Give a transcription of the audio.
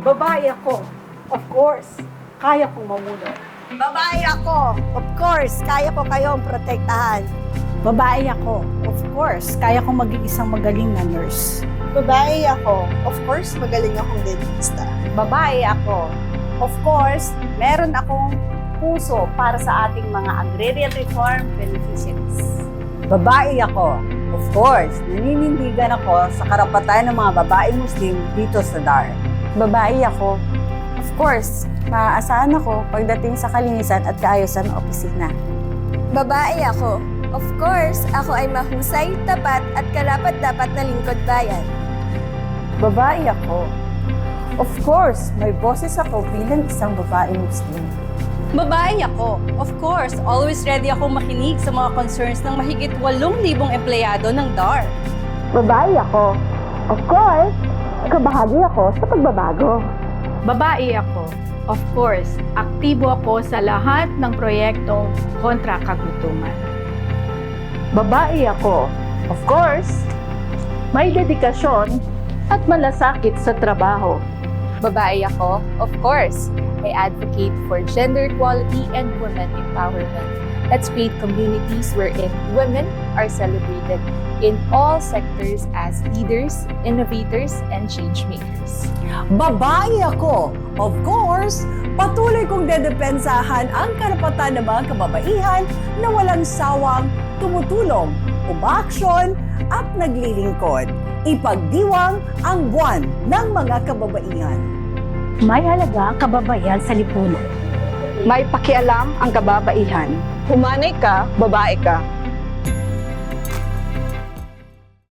Babae ako. Of course, kaya kong mamuno. Babae ako. Of course, kaya ko kayong protektahan. Babae ako. Of course, kaya kong maging isang magaling na nurse. Babae ako. Of course, magaling akong dentista. Babae ako. Of course, meron akong puso para sa ating mga agrarian reform beneficiaries. Babae ako. Of course, naninindigan ako sa karapatan ng mga babae Muslim dito sa DAR. Babae ako. Of course, maaasahan ako pagdating sa kalinisan at kaayusan ng opisina. Babae ako. Of course, ako ay mahusay, tapat at karapat-dapat na lingkod bayan. Babae ako. Of course, may boses ako bilang isang babae Muslim. Babae ako. Of course, always ready ako makinig sa mga concerns ng mahigit 8,000 empleyado ng DAR. Babae ako. Of course, kabahagi ako sa pagbabago. Babae ako. Of course, aktibo ako sa lahat ng proyektong kontra kagutuman. Babae ako. Of course, may dedikasyon at malasakit sa trabaho. Babae ako, of course. I advocate for gender equality and women empowerment. Let's create communities wherein women are celebrated in all sectors as leaders, innovators, and change makers. Babae ako. Of course, patuloy kong dedepensahan ang karapatan ng mga kababaihan na walang sawang tumutulong, umaaksyon at naglilingkod. Ipagdiwang ang buwan ng mga kababaihan. May halaga ang kababayan sa lipunan. May pakialam ang kababaihan. Humanay ka, babae ka.